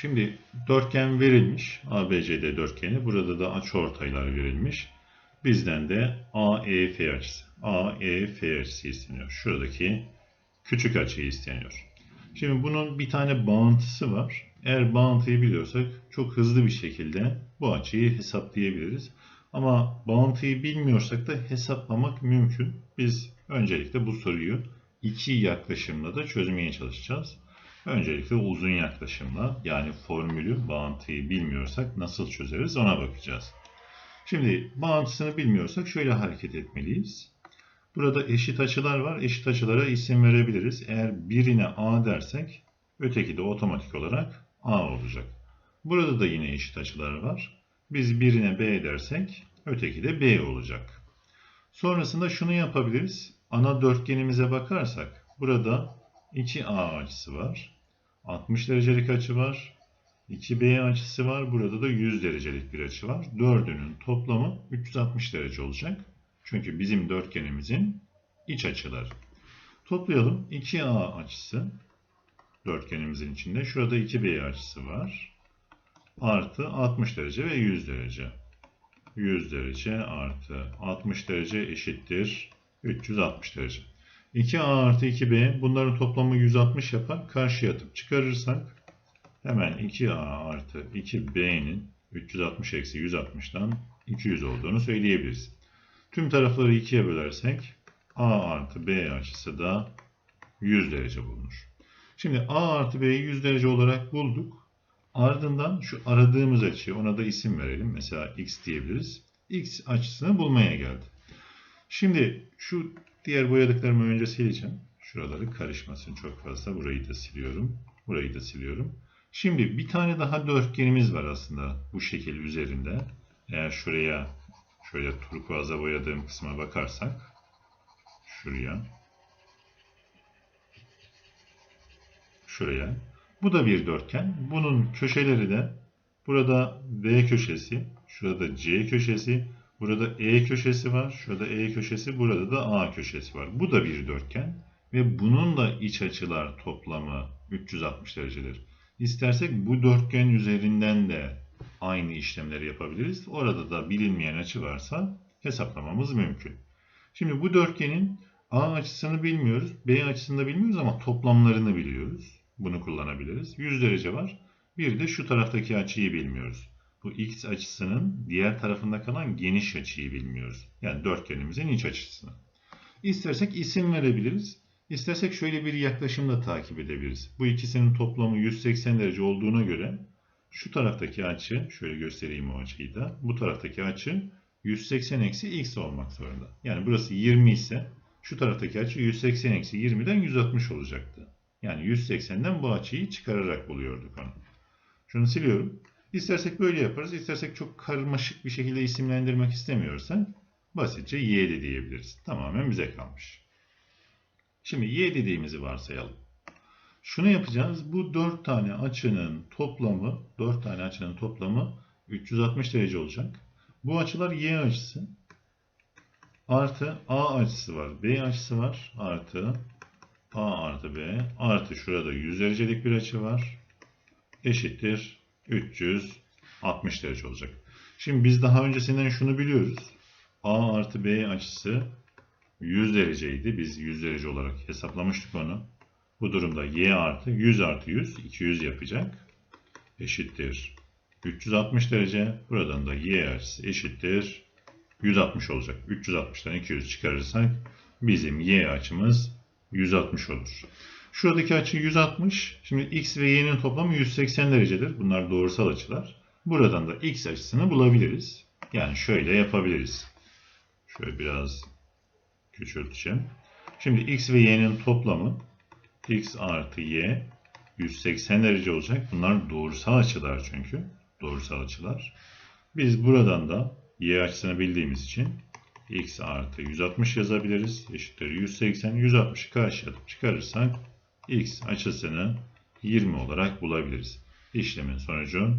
Şimdi dörtgen verilmiş. ABCD dörtgeni. Burada da açıortaylar verilmiş. Bizden de AEF açısı. AEF açısı isteniyor. Şuradaki küçük açı isteniyor. Şimdi bunun bir tane bağıntısı var. Eğer bağıntıyı biliyorsak çok hızlı bir şekilde bu açıyı hesaplayabiliriz. Ama bağıntıyı bilmiyorsak da hesaplamak mümkün. Biz öncelikle bu soruyu iki yaklaşımla da çözmeye çalışacağız. Öncelikle uzun yaklaşımla yani formülü, bağıntıyı bilmiyorsak nasıl çözeriz ona bakacağız. Şimdi bağıntısını bilmiyorsak şöyle hareket etmeliyiz. Burada eşit açılar var. Eşit açılara isim verebiliriz. Eğer birine A dersek öteki de otomatik olarak A olacak. Burada da yine eşit açılar var. Biz birine B dersek öteki de B olacak. Sonrasında şunu yapabiliriz. Ana dörtgenimize bakarsak burada 2A açısı var. 60 derecelik açı var. 2B açısı var. Burada da 100 derecelik bir açı var. Dördünün toplamı 360 derece olacak. Çünkü bizim dörtgenimizin iç açıları. Toplayalım. 2A açısı dörtgenimizin içinde. Şurada 2B açısı var. Artı 60 derece ve 100 derece. 100 derece artı 60 derece eşittir 360 derece. 2A artı 2B bunların toplamı 160 yapar. Karşıya atıp çıkarırsak hemen 2A artı 2B'nin 360 eksi 160'dan 200 olduğunu söyleyebiliriz. Tüm tarafları 2'ye bölersek A artı B açısı da 100 derece bulunur. Şimdi A artı B'yi 100 derece olarak bulduk. Ardından şu aradığımız açıyı ona da isim verelim. Mesela X diyebiliriz. X açısını bulmaya geldi. Şimdi şu diğer boyadıklarımı önce sileceğim. Şuraları karışmasın çok fazla. Burayı da siliyorum. Burayı da siliyorum. Şimdi bir tane daha dörtgenimiz var aslında bu şekil üzerinde. Eğer şuraya şöyle turkuaza boyadığım kısma bakarsak şuraya şuraya bu da bir dörtgen. Bunun köşeleri de burada B köşesi, şurada C köşesi, burada E köşesi var, şurada E köşesi, burada da A köşesi var. Bu da bir dörtgen ve bunun da iç açılar toplamı 360 derecedir. İstersek bu dörtgen üzerinden de aynı işlemleri yapabiliriz. Orada da bilinmeyen açı varsa hesaplamamız mümkün. Şimdi bu dörtgenin A açısını bilmiyoruz, B açısını da bilmiyoruz ama toplamlarını biliyoruz. Bunu kullanabiliriz. 100 derece var. Bir de şu taraftaki açıyı bilmiyoruz. Bu x açısının diğer tarafında kalan geniş açıyı bilmiyoruz. Yani dörtgenimizin iç açısını. İstersek isim verebiliriz. İstersek şöyle bir yaklaşımla takip edebiliriz. Bu ikisinin toplamı 180 derece olduğuna göre şu taraftaki açı, şöyle göstereyim o açıyı da. Bu taraftaki açı 180 eksi x olmak zorunda. Yani burası 20 ise şu taraftaki açı 180 eksi 20'den 160 olacaktı. Yani 180'den bu açıyı çıkararak buluyorduk onu. Şunu siliyorum. İstersek böyle yaparız. İstersek çok karmaşık bir şekilde isimlendirmek istemiyorsak basitçe y de diyebiliriz. Tamamen bize kalmış. Şimdi y dediğimizi varsayalım. Şunu yapacağız. Bu 4 tane açının toplamı 4 tane açının toplamı 360 derece olacak. Bu açılar y açısı artı a açısı var. B açısı var. Artı A artı B artı şurada 100 derecelik bir açı var. Eşittir 360 derece olacak. Şimdi biz daha öncesinden şunu biliyoruz. A artı B açısı 100 dereceydi. Biz 100 derece olarak hesaplamıştık onu. Bu durumda y artı 100 artı 100 200 yapacak. Eşittir 360 derece. Buradan da y açısı eşittir 160 olacak. 360'dan 200 çıkarırsak bizim y açımız 160 olur. Şuradaki açı 160. Şimdi x ve y'nin toplamı 180 derecedir. Bunlar doğrusal açılar. Buradan da x açısını bulabiliriz. Yani şöyle yapabiliriz. Şöyle biraz küçülteceğim. Şimdi x ve y'nin toplamı x artı y 180 derece olacak. Bunlar doğrusal açılar çünkü. Doğrusal açılar. Biz buradan da y açısını bildiğimiz için x artı 160 yazabiliriz. Eşittir 180. 160'ı karşıya çıkarırsak x açısını 20 olarak bulabiliriz. İşlemin sonucu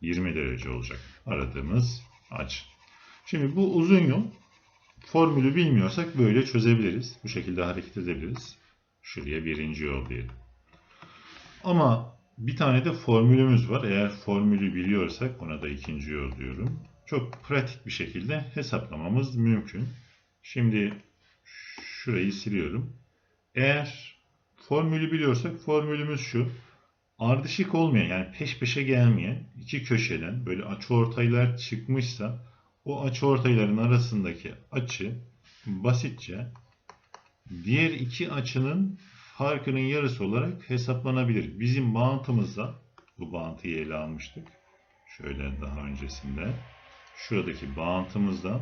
20 derece olacak. Aradığımız açı. Şimdi bu uzun yol formülü bilmiyorsak böyle çözebiliriz. Bu şekilde hareket edebiliriz. Şuraya birinci yol diyelim. Ama bir tane de formülümüz var. Eğer formülü biliyorsak ona da ikinci yol diyorum. Çok pratik bir şekilde hesaplamamız mümkün. Şimdi şurayı siliyorum. Eğer formülü biliyorsak formülümüz şu. Ardışık olmayan yani peş peşe gelmeyen iki köşeden böyle açıortaylar çıkmışsa o açıortayların arasındaki açı basitçe diğer iki açının farkının yarısı olarak hesaplanabilir. Bizim bağıntımızda bu bağıntıyı ele almıştık. Şöyle daha öncesinde şuradaki bağıntımızda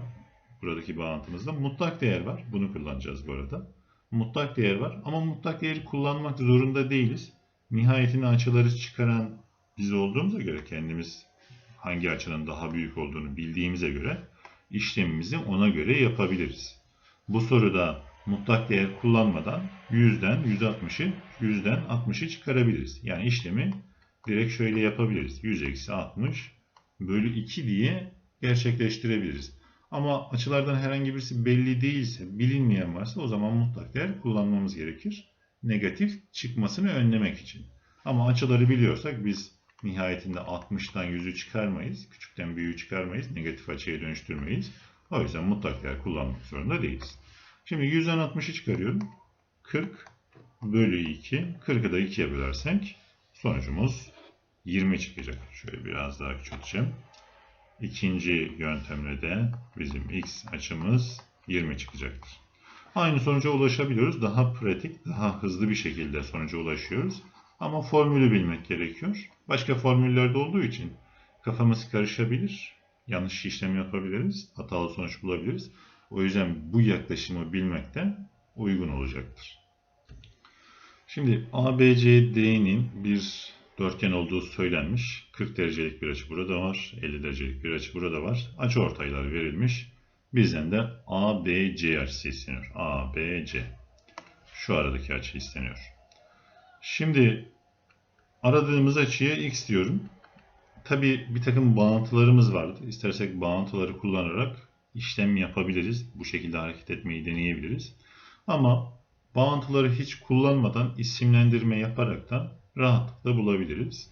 buradaki bağıntımızda mutlak değer var. Bunu kullanacağız bu arada. Mutlak değer var ama mutlak değeri kullanmak zorunda değiliz. Nihayetinde açıları çıkaran biz olduğumuza göre kendimiz hangi açının daha büyük olduğunu bildiğimize göre işlemimizi ona göre yapabiliriz. Bu soruda mutlak değer kullanmadan 100'den 160'ı 100'den 60'ı çıkarabiliriz. Yani işlemi direkt şöyle yapabiliriz. 100 eksi 60 bölü 2 diye gerçekleştirebiliriz. Ama açılardan herhangi birisi belli değilse, bilinmeyen varsa o zaman mutlak değer kullanmamız gerekir. Negatif çıkmasını önlemek için. Ama açıları biliyorsak biz nihayetinde 60'tan 100'ü çıkarmayız. Küçükten büyüğü çıkarmayız. Negatif açıya dönüştürmeyiz. O yüzden mutlak değer kullanmak zorunda değiliz. Şimdi 100'den 60'ı çıkarıyorum. 40 bölü 2. 40'ı da 2'ye bölersek sonucumuz 20 çıkacak. Şöyle biraz daha küçülteceğim. İkinci yöntemle de bizim x açımız 20 çıkacaktır. Aynı sonuca ulaşabiliyoruz. Daha pratik, daha hızlı bir şekilde sonuca ulaşıyoruz. Ama formülü bilmek gerekiyor. Başka formüllerde olduğu için kafamız karışabilir. Yanlış işlem yapabiliriz. Hatalı sonuç bulabiliriz. O yüzden bu yaklaşımı bilmek de uygun olacaktır. Şimdi ABCD'nin bir dörtgen olduğu söylenmiş. 40 derecelik bir açı burada var. 50 derecelik bir açı burada var. Açı ortaylar verilmiş. Bizden de ABC açısı isteniyor. ABC. Şu aradaki açı isteniyor. Şimdi aradığımız açıya x diyorum. Tabi bir takım bağıntılarımız vardı. İstersek bağıntıları kullanarak işlem yapabiliriz. Bu şekilde hareket etmeyi deneyebiliriz. Ama bağıntıları hiç kullanmadan isimlendirme yaparak da rahatlıkla bulabiliriz.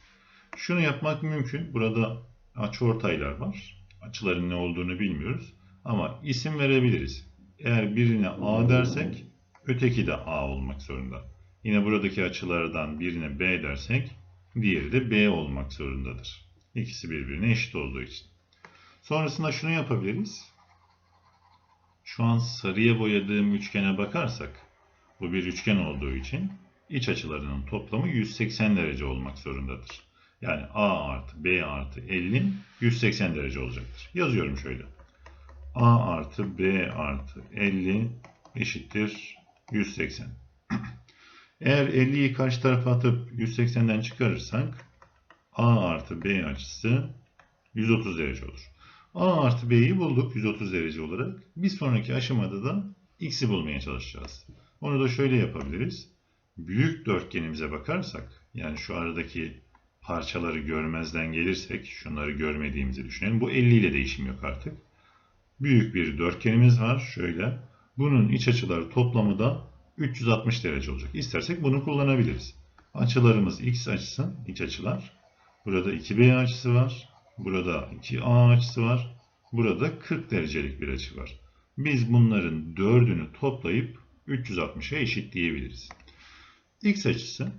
Şunu yapmak mümkün. Burada açıortaylar var. Açıların ne olduğunu bilmiyoruz. Ama isim verebiliriz. Eğer birine A dersek öteki de A olmak zorunda. Yine buradaki açılardan birine B dersek diğeri de B olmak zorundadır. İkisi birbirine eşit olduğu için. Sonrasında şunu yapabiliriz. Şu an sarıya boyadığım üçgene bakarsak bu bir üçgen olduğu için iç açılarının toplamı 180 derece olmak zorundadır. Yani A artı B artı 50 180 derece olacaktır. Yazıyorum şöyle. A artı B artı 50 eşittir 180. Eğer 50'yi karşı tarafa atıp 180'den çıkarırsak A artı B açısı 130 derece olur. A artı B'yi bulduk 130 derece olarak. Bir sonraki aşamada da X'i bulmaya çalışacağız. Onu da şöyle yapabiliriz. Büyük dörtgenimize bakarsak, yani şu aradaki parçaları görmezden gelirsek, şunları görmediğimizi düşünelim. Bu 50 ile değişim yok artık. Büyük bir dörtgenimiz var. Şöyle. Bunun iç açıları toplamı da 360 derece olacak. İstersek bunu kullanabiliriz. Açılarımız x açısı, iç açılar. Burada 2b açısı var. Burada 2a açısı var. Burada 40 derecelik bir açı var. Biz bunların dördünü toplayıp 360'a eşitleyebiliriz. X açısı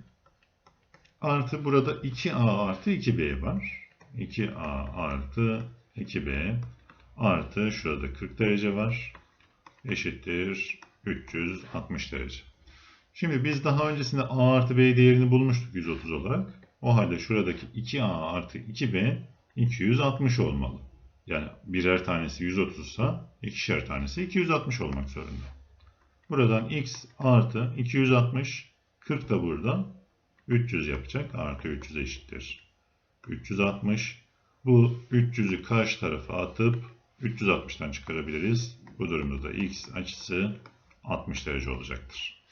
artı burada 2a artı 2b var. 2a artı 2b artı şurada 40 derece var. Eşittir 360 derece. Şimdi biz daha öncesinde a artı b değerini bulmuştuk 130 olarak. O halde şuradaki 2a artı 2b 260 olmalı. Yani birer tanesi 130 ise ikişer tanesi 260 olmak zorunda. Buradan x artı 260 40 da burada 300 yapacak. Artı 300 eşittir. 360 bu 300'ü karşı tarafa atıp 360'tan çıkarabiliriz. Bu durumda da x açısı 60 derece olacaktır.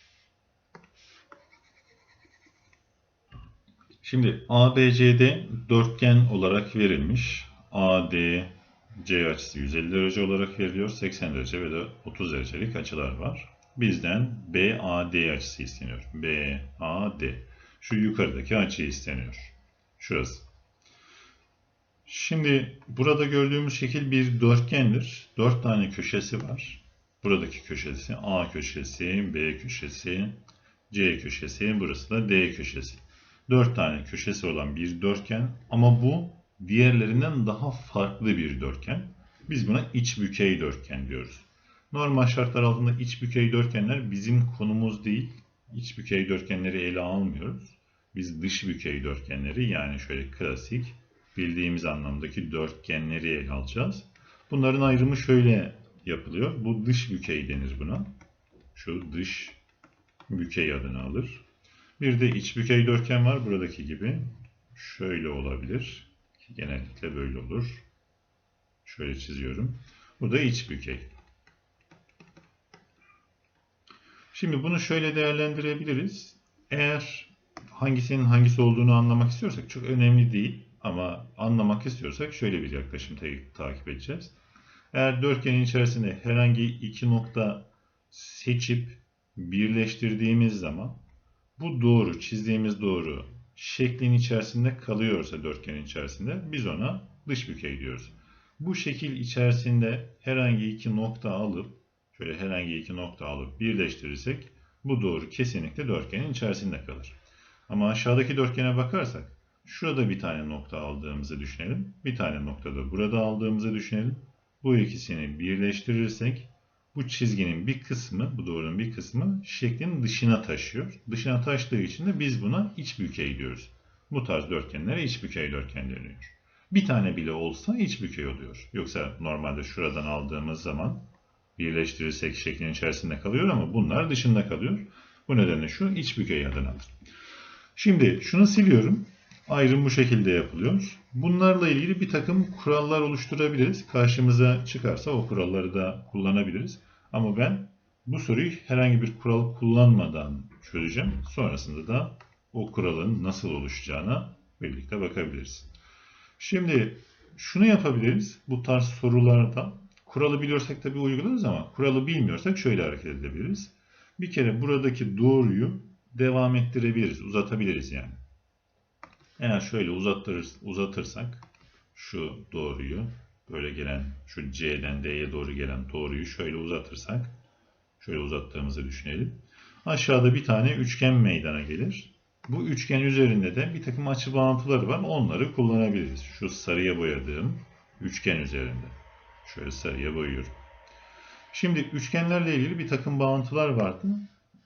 Şimdi ABCD dörtgen olarak verilmiş. ADC açısı 150 derece olarak veriliyor. 80 derece ve de 30 derecelik açılar var. Bizden BAD açısı isteniyor. BAD. Şu yukarıdaki açı isteniyor. Şurası. Şimdi burada gördüğümüz şekil bir dörtgendir. Dört tane köşesi var. Buradaki köşesi A köşesi, B köşesi, C köşesi, burası da D köşesi. Dört tane köşesi olan bir dörtgen ama bu diğerlerinden daha farklı bir dörtgen. Biz buna iç bükey dörtgen diyoruz. Normal şartlar altında iç bükey dörtgenler bizim konumuz değil. İç bükey dörtgenleri ele almıyoruz. Biz dış bükey dörtgenleri yani şöyle klasik bildiğimiz anlamdaki dörtgenleri ele alacağız. Bunların ayrımı şöyle yapılıyor. Bu dış bükey denir buna. Şu dış bükey adını alır. Bir de iç bükey dörtgen var buradaki gibi. Şöyle olabilir. Genellikle böyle olur. Şöyle çiziyorum. Bu da iç bükey. Şimdi bunu şöyle değerlendirebiliriz. Eğer hangisinin hangisi olduğunu anlamak istiyorsak çok önemli değil. Ama anlamak istiyorsak şöyle bir yaklaşım takip edeceğiz. Eğer dörtgenin içerisinde herhangi iki nokta seçip birleştirdiğimiz zaman bu doğru, çizdiğimiz doğru şeklin içerisinde kalıyorsa dörtgenin içerisinde biz ona dış bükey diyoruz. Bu şekil içerisinde herhangi iki nokta alıp şöyle herhangi iki nokta alıp birleştirirsek bu doğru kesinlikle dörtgenin içerisinde kalır. Ama aşağıdaki dörtgene bakarsak şurada bir tane nokta aldığımızı düşünelim. Bir tane nokta da burada aldığımızı düşünelim. Bu ikisini birleştirirsek bu çizginin bir kısmı, bu doğrunun bir kısmı şeklin dışına taşıyor. Dışına taştığı için de biz buna iç bükey diyoruz. Bu tarz dörtgenlere iç bükey dörtgen deniyor. Bir tane bile olsa iç bükey oluyor. Yoksa normalde şuradan aldığımız zaman birleştirirsek şeklin içerisinde kalıyor ama bunlar dışında kalıyor. Bu nedenle şu iç bükey adını alır. Şimdi şunu siliyorum. Ayrım bu şekilde yapılıyor. Bunlarla ilgili bir takım kurallar oluşturabiliriz. Karşımıza çıkarsa o kuralları da kullanabiliriz. Ama ben bu soruyu herhangi bir kural kullanmadan çözeceğim. Sonrasında da o kuralın nasıl oluşacağına birlikte bakabiliriz. Şimdi şunu yapabiliriz. Bu tarz sorularda kuralı biliyorsak tabii uygularız ama kuralı bilmiyorsak şöyle hareket edebiliriz. Bir kere buradaki doğruyu devam ettirebiliriz, uzatabiliriz yani. Eğer şöyle uzatırız, uzatırsak şu doğruyu böyle gelen şu C'den D'ye doğru gelen doğruyu şöyle uzatırsak şöyle uzattığımızı düşünelim. Aşağıda bir tane üçgen meydana gelir. Bu üçgen üzerinde de bir takım açı bağıntıları var. Onları kullanabiliriz. Şu sarıya boyadığım üçgen üzerinde. Şöyle sarıya boyuyorum. Şimdi üçgenlerle ilgili bir takım bağıntılar vardı.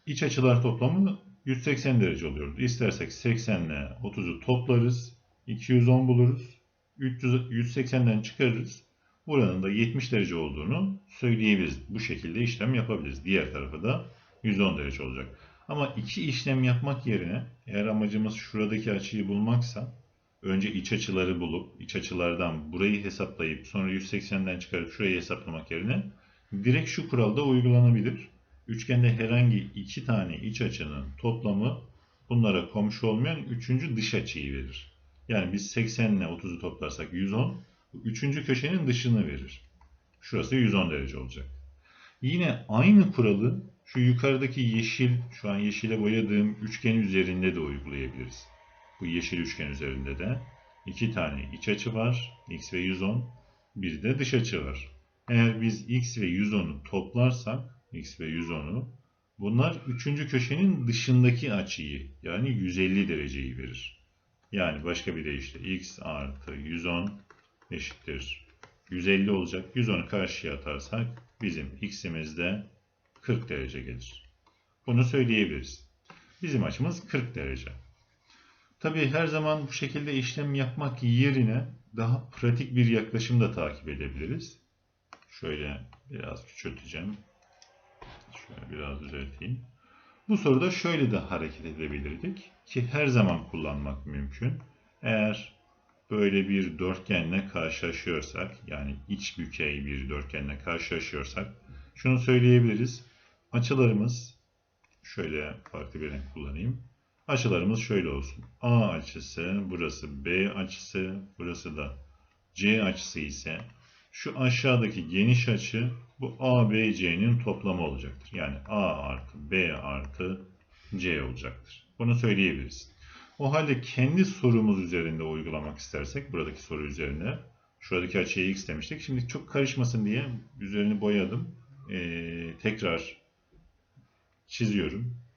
İç açılar toplamı 180 derece oluyordu. İstersek 80 ile 30'u toplarız. 210 buluruz. 300, 180'den çıkarırız. Buranın da 70 derece olduğunu söyleyebiliriz. Bu şekilde işlem yapabiliriz. Diğer tarafa da 110 derece olacak. Ama iki işlem yapmak yerine eğer amacımız şuradaki açıyı bulmaksa önce iç açıları bulup iç açılardan burayı hesaplayıp sonra 180'den çıkarıp şurayı hesaplamak yerine direkt şu kuralda uygulanabilir. Üçgende herhangi iki tane iç açının toplamı bunlara komşu olmayan üçüncü dış açıyı verir. Yani biz 80 ile 30'u toplarsak 110, üçüncü köşenin dışını verir. Şurası 110 derece olacak. Yine aynı kuralı şu yukarıdaki yeşil, şu an yeşile boyadığım üçgen üzerinde de uygulayabiliriz. Bu yeşil üçgen üzerinde de iki tane iç açı var, x ve 110, bir de dış açı var. Eğer biz x ve 110'u toplarsak x ve 110'u. Bunlar üçüncü köşenin dışındaki açıyı yani 150 dereceyi verir. Yani başka bir deyişle x artı 110 eşittir 150 olacak. 110'u karşıya atarsak bizim x'imiz de 40 derece gelir. Bunu söyleyebiliriz. Bizim açımız 40 derece. Tabii her zaman bu şekilde işlem yapmak yerine daha pratik bir yaklaşım da takip edebiliriz. Şöyle biraz küçülteceğim. Şöyle biraz düzelteyim. Bu soruda şöyle de hareket edebilirdik ki her zaman kullanmak mümkün. Eğer böyle bir dörtgenle karşılaşıyorsak yani iç bükey bir dörtgenle karşılaşıyorsak şunu söyleyebiliriz. Açılarımız şöyle farklı bir renk kullanayım. Açılarımız şöyle olsun. A açısı, burası B açısı, burası da C açısı ise şu aşağıdaki geniş açı bu ABC'nin toplamı olacaktır. Yani A artı B artı C olacaktır. Bunu söyleyebiliriz. O halde kendi sorumuz üzerinde uygulamak istersek buradaki soru üzerine şuradaki açıya x demiştik. Şimdi çok karışmasın diye üzerini boyadım. Ee, tekrar çiziyorum.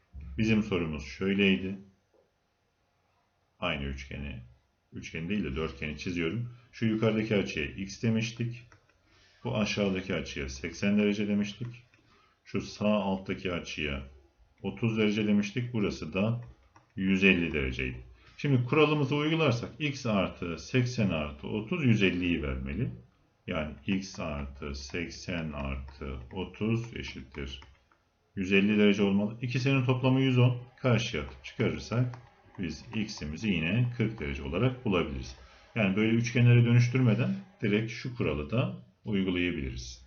Bizim sorumuz şöyleydi. Aynı üçgeni, üçgen değil de dörtgeni çiziyorum. Şu yukarıdaki açıya x demiştik. Bu aşağıdaki açıya 80 derece demiştik. Şu sağ alttaki açıya 30 derece demiştik. Burası da 150 dereceydi. Şimdi kuralımızı uygularsak x artı 80 artı 30 150'yi vermeli. Yani x artı 80 artı 30 eşittir 150 derece olmalı. İkisinin toplamı 110. Karşıya çıkarırsak biz x'imizi yine 40 derece olarak bulabiliriz. Yani böyle üçgenlere dönüştürmeden direkt şu kuralı da uygulayabiliriz.